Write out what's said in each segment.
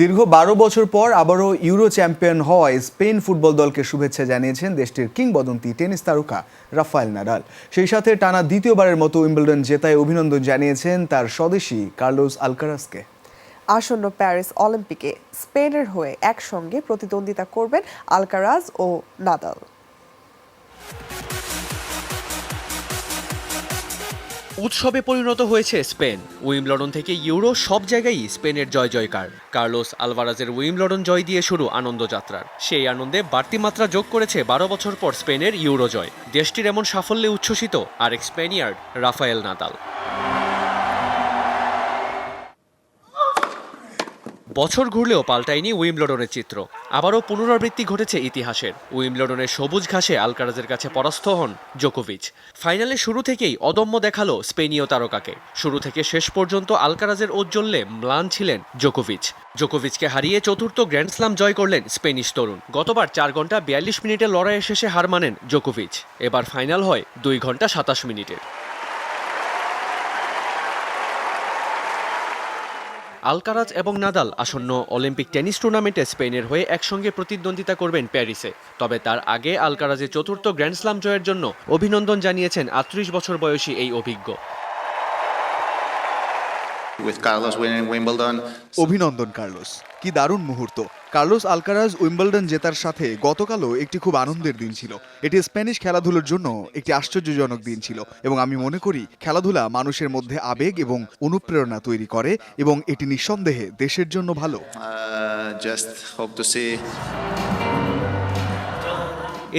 দীর্ঘ বারো বছর পর আবারও ইউরো চ্যাম্পিয়ন হওয়ায় স্পেন ফুটবল দলকে শুভেচ্ছা জানিয়েছেন দেশটির কিংবদন্তি টেনিস তারকা রাফায়েল নাডাল। সেই সাথে টানা দ্বিতীয়বারের মতো উইম্বলডন জেতায় অভিনন্দন জানিয়েছেন তার স্বদেশী কার্লোস আলকারাসকে। আসন্ন প্যারিস অলিম্পিকে স্পেনের হয়ে একসঙ্গে প্রতিদ্বন্দ্বিতা করবেন আলকারাজ ও নাদাল উৎসবে পরিণত হয়েছে স্পেন। উইমলডন থেকে ইউরো সব জায়গায়ই স্পেনের জয় জয়কার। কার্লোস আলভারাজের উইমলডন জয় দিয়ে শুরু আনন্দযাত্রার সেই আনন্দে বাড়তি মাত্রা যোগ করেছে বারো বছর পর স্পেনের ইউরো জয়। দেশটির এমন সাফল্যে উচ্ছ্বসিত আরেক স্পেনিয়ার্ড, রাফায়েল নাদাল। বছর ঘুরলেও পাল্টায়নি উইমলডনের চিত্র। আবারও পুনরাবৃত্তি ঘটেছে ইতিহাসের। উইমলডনের সবুজ ঘাসে আলকারাজের কাছে পরাস্ত হন জোকোভিচ। ফাইনালে শুরু থেকেই অদম্য দেখাল স্পেনীয় তারকাকে। শুরু থেকে শেষ পর্যন্ত আলকারাজের ঔজ্জ্বল্যে ম্লান ছিলেন জোকোভিচ। জোকোভিচকে হারিয়ে চতুর্থ গ্র্যান্ড স্লাম জয় করলেন স্পেনিশ তরুণ। গতবার চার ঘণ্টা বিয়াল্লিশ মিনিটের লড়াইয়ের শেষে হার মানেন জোকোভিচ। এবার ফাইনাল হয় দুই ঘণ্টা সাতাশ মিনিটের। আলকারাজ এবং নাদাল আসন্ন অলিম্পিক টেনিস টুর্নামেন্টে স্পেনের হয়ে একসঙ্গে প্রতিদ্বন্দ্বিতা করবেন প্যারিসে। তবে তার আগে আলকারাজের চতুর্থ গ্র্যান্ড স্লাম জয়ের জন্য অভিনন্দন জানিয়েছেন আটত্রিশ বছর বয়সী এই অভিজ্ঞ। With Carlos winning Wimbledon. অভিনন্দন কার্লোস। কি দারুণ মুহূর্ত। কার্লোস আলকারাজ উইম্বলডন জেতার সাথে গতকালও একটি খুব আনন্দের দিন ছিল। এটি স্প্যানিশ খেলাধুলোর জন্য একটি আশ্চর্যজনক দিন ছিল। এবং আমি মনে করি খেলাধুলা মানুষের মধ্যে আবেগ এবং অনুপ্রেরণা তৈরি করে এবং এটি নিঃসন্দেহে দেশের জন্য ভালো। Just hope to see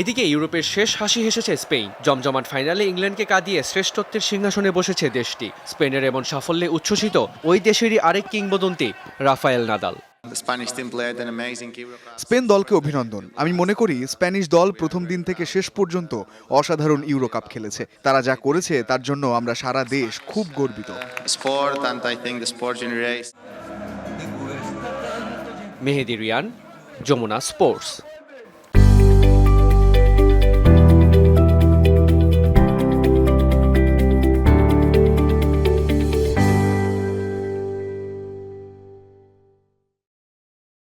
এদিকে ইউরোপের শেষ হাসি হেসেছে স্পেন জমজমাট ফাইনালে ইংল্যান্ডকে কাঁদিয়ে শ্রেষ্ঠত্বের সিংহাসনে বসেছে দেশটি। স্পেনের এমন সাফল্যে উচ্ছ্বসিত ওই দেশেরই আরেক কিংবদন্তি রাফায়েল নাদাল. স্পেন দলকে অভিনন্দন। আমি মনে করি স্প্যানিশ দল প্রথম দিন থেকে শেষ পর্যন্ত অসাধারণ ইউরো কাপ খেলেছে। তারা যা করেছে তার জন্য আমরা সারা দেশ খুব গর্বিত। মেহেদি রিয়ান যমুনা স্পোর্টস।